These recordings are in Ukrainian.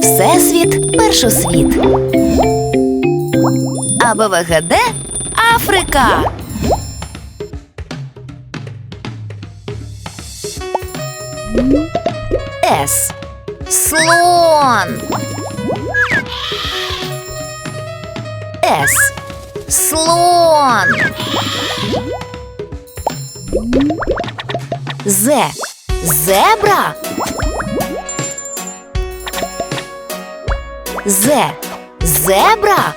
Всесвіт першосвіт. АБВГД Африка. С. Слон. С. Слон. З. Зебра. З. Зебра.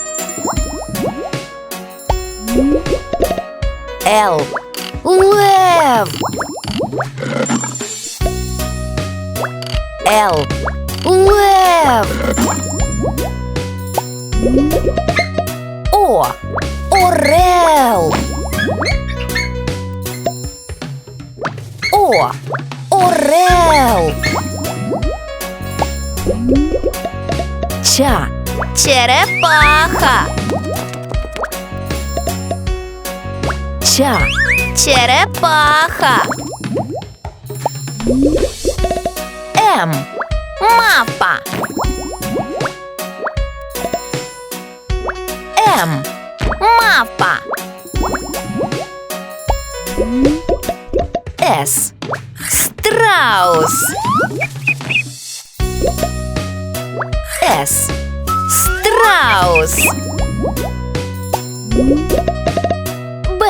Л. Лев. Л. Лев. О. Орел. О. Орел. Ча. Черепаха. Ча. Черепаха. М. Мапа. М. Мапа. С. Страус. С. Страус. Б.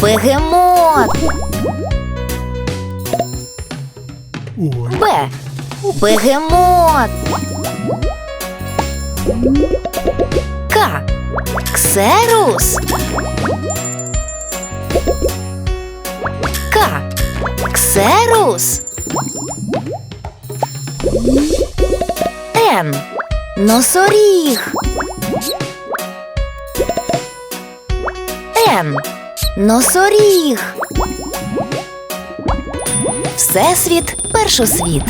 Бегемот. Б. Бегемот. К. Ксерус. К. Ксерус. Н. Носоріг. Н. Носоріг. Всесвіт першосвіт.